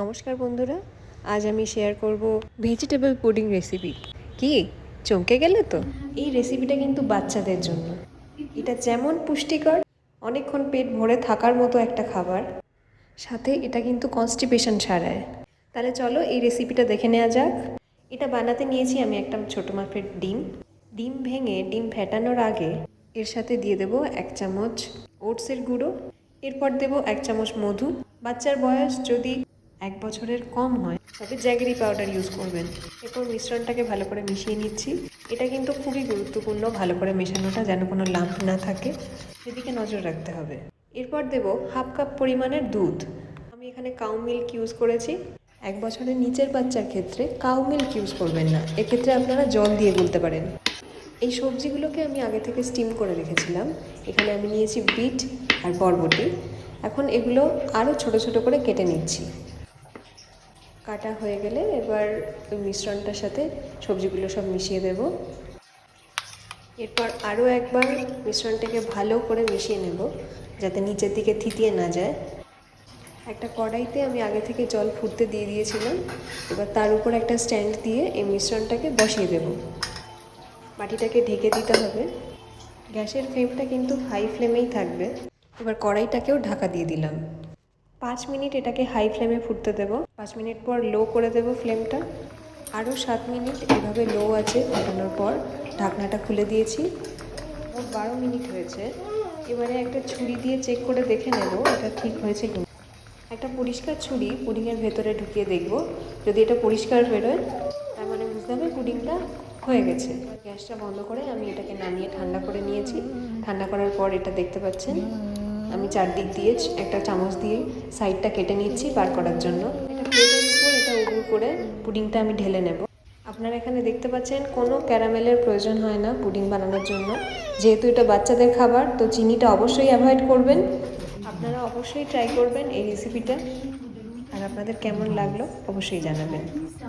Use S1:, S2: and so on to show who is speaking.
S1: নমস্কার বন্ধুরা, আজ আমি শেয়ার করব ভেজিটেবল পুডিং রেসিপি কি? চমকে গেলে তো? এই রেসিপিটা কিন্তু বাচ্চাদের জন্য। এটা যেমন পুষ্টিকর, অনেকক্ষণ পেট ভরে থাকার মতো একটা খাবার। সাথে এটা কিন্তু কনস্টিপেশন সারায় তাহলে চলো এই রেসিপিটা দেখে নেওয়া যাক। এটা বানাতে নিয়েছি আমি একটা ছোটো মাপের ডিম। ডিম ভেঙে, ডিম ফেটানোর আগে এর সাথে দিয়ে দেবো এক চামচ ওটসের গুঁড়ো। এরপর দেবো এক চামচ মধু। বাচ্চার বয়স যদি এক বছরের কম হয়। তবে জ্যাগরি পাউডার ইউজ করবেন। এরপর মিশ্রণটাকে ভালো করে মিশিয়ে নিচ্ছি। এটা কিন্তু খুবই গুরুত্বপূর্ণ ভালো করে মেশানোটা যেন কোনো লাম্প না থাকে। সেদিকে নজর রাখতে হবে। এরপর দেবো হাফ কাপ পরিমাণের দুধ। আমি এখানে কাউ মিল্ক ইউজ করেছি। এক বছরের নিচের বাচ্চার ক্ষেত্রে কাউ মিল্ক ইউজ করবেন না। এক্ষেত্রে আপনারা জল দিয়ে গুলতে পারেন। এই সবজিগুলোকে আমি আগে থেকে স্টিম করে রেখেছিলাম। এখানে আমি নিয়েছি বিট আর বরবটি। এখন এগুলো আরও ছোট ছোট করে কেটে নিচ্ছি। কাটা হয়ে গেলে এবার মিশ্রণটার সাথে সবজিগুলো সব মিশিয়ে দেব। এরপর আরও একবার মিশ্রণটাকে ভালো করে মিশিয়ে নেব, যাতে নিচের দিকে থিতিয়ে না যায়। একটা কড়াইতে আমি আগে থেকে জল ফুটতে দিয়ে দিয়েছিলাম, এবার তার উপর একটা স্ট্যান্ড দিয়ে এই মিশ্রণটাকে বসিয়ে দেব। বাটিটাকে ঢেকে দিতে হবে। গ্যাসের ফ্লেমটা কিন্তু হাই ফ্লেমেই থাকবে। এবার কড়াইটাকেও ঢাকা দিয়ে দিলাম। পাঁচ মিনিট এটাকে হাই ফ্লেমে ফুটতে দেব। পাঁচ মিনিট পর লো করে দেব ফ্লেমটা আরও সাত মিনিট এভাবে লো আছে ফোটানোর পর ঢাকনাটা খুলে দিয়েছি। মোট বারো মিনিট হয়েছে। এবারে একটা ছুরি দিয়ে চেক করে দেখে নেব এটা ঠিক হয়েছে কি একটা পরিষ্কার ছুরি পুডিংয়ের ভেতরে ঢুকিয়ে দেখব। যদি এটা পরিষ্কার বেরোয়, তার মানে বুঝতে হবে পুডিংটা হয়ে গেছে। গ্যাসটা বন্ধ করে আমি এটাকে নামিয়ে ঠান্ডা করে নিয়েছি। ঠান্ডা করার পর এটা দেখতে পাচ্ছেন আমি চারদিক দিয়ে একটা চামচ দিয়ে সাইডটা কেটে নিচ্ছি বার করার জন্য। এটা করে পুডিংটা আমি ঢেলে নেব। আপনারা এখানে দেখতে পাচ্ছেন, কোনো ক্যারামেলের প্রয়োজন হয় না পুডিং বানানোর জন্য। যেহেতু এটা বাচ্চাদের খাবার, তো চিনিটা অবশ্যই অ্যাভয়েড করবেন। আপনারা অবশ্যই ট্রাই করবেন এই রেসিপিটা আর আপনাদের কেমন লাগল অবশ্যই জানাবেন।